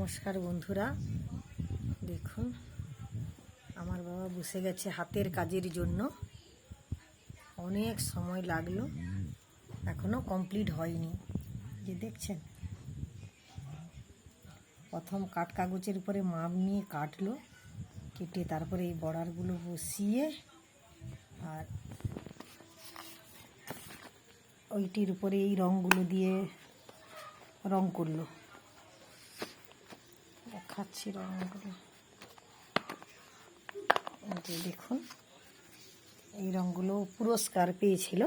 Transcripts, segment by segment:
নমস্কার বন্ধুরা। দেখুন, আমার বাবা বসে গেছে হাতের কাজের জন্য। অনেক সময় লাগল, এখনও কমপ্লিট হয়নি। যে দেখছেন, প্রথম কাঠ কাগজের উপরে মাপ নিয়ে কাটলো, কেটে তারপরে এই বর্ডারগুলো বসিয়ে, আর ওইটির উপরে এই রঙগুলো দিয়ে রং করল। দেখাচ্ছি রঙগুলো যে দেখুন এই রঙগুলো পুরস্কার পেয়েছিল।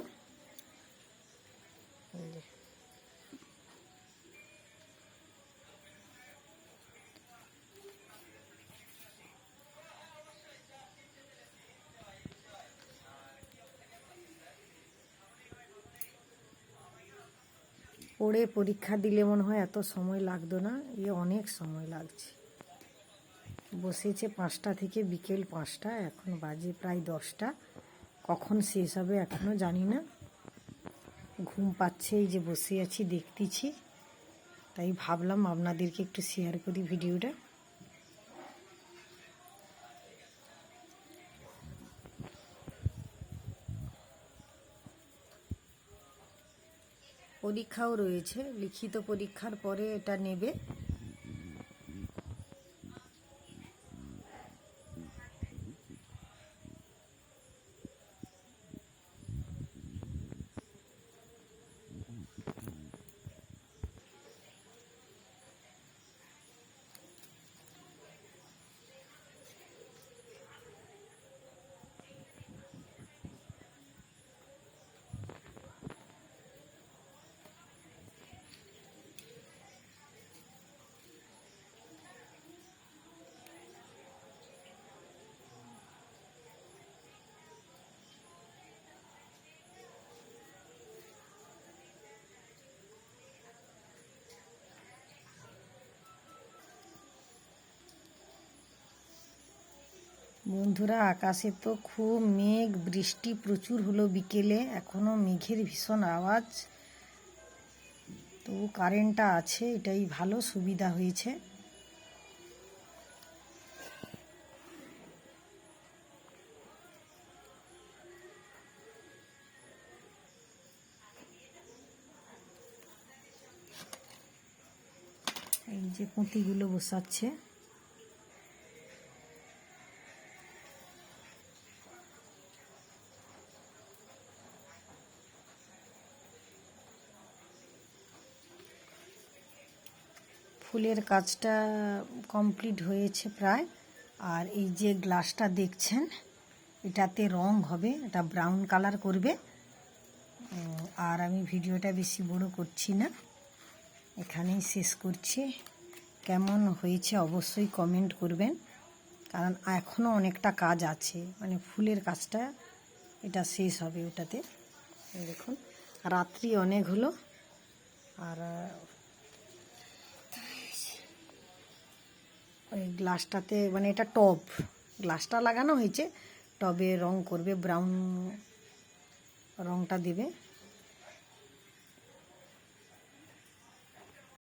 পড়ে পরীক্ষা দিলে মনে হয় এত সময় লাগতো না, এ অনেক সময় লাগছে। বসেছে পাঁচটা থেকে বিকেল পাঁচটা, এখন বাজে প্রায় দশটা। কখন শেষ হবে এখনও জানি না। ঘুম পাচ্ছে এই যে বসে আছি, দেখতেছি। তাই ভাবলাম আপনাদেরকে একটু শেয়ার করি ভিডিওটা। পরীক্ষাও রয়েছে লিখিত পরীক্ষার পরে এটা নেবে। বন্ধুরা, আকাশে তো খুব মেঘ, বৃষ্টি প্রচুর হলো বিকেলে, এখনও মেঘের ভীষণ আওয়াজ। তো কারেন্টটা আছে, এটাই ভালো, সুবিধা হয়েছে। এই যে পুঁতিগুলো বসাচ্ছে। ফুলের কাজটা কমপ্লিট হয়েছে প্রায়। আর এই যে গ্লাসটা দেখছেন, এটাতে রং হবে, এটা ব্রাউন কালার করবে। আর আমি ভিডিওটা বেশি বড় করছি না। এখানেই শেষ করছি। কেমন হয়েছে অবশ্যই কমেন্ট করবেন, কারণ এখনও অনেকটা কাজ আছে। মানে ফুলের কাজটা, এটা শেষ হবে ওটাতে। দেখুন, রাত্রি অনেক হলো। আর ওই গ্লাসটাতে মানে এটা টব। গ্লাসটা লাগানো হয়েছে টবে রং করবে ব্রাউন রংটা দেবে।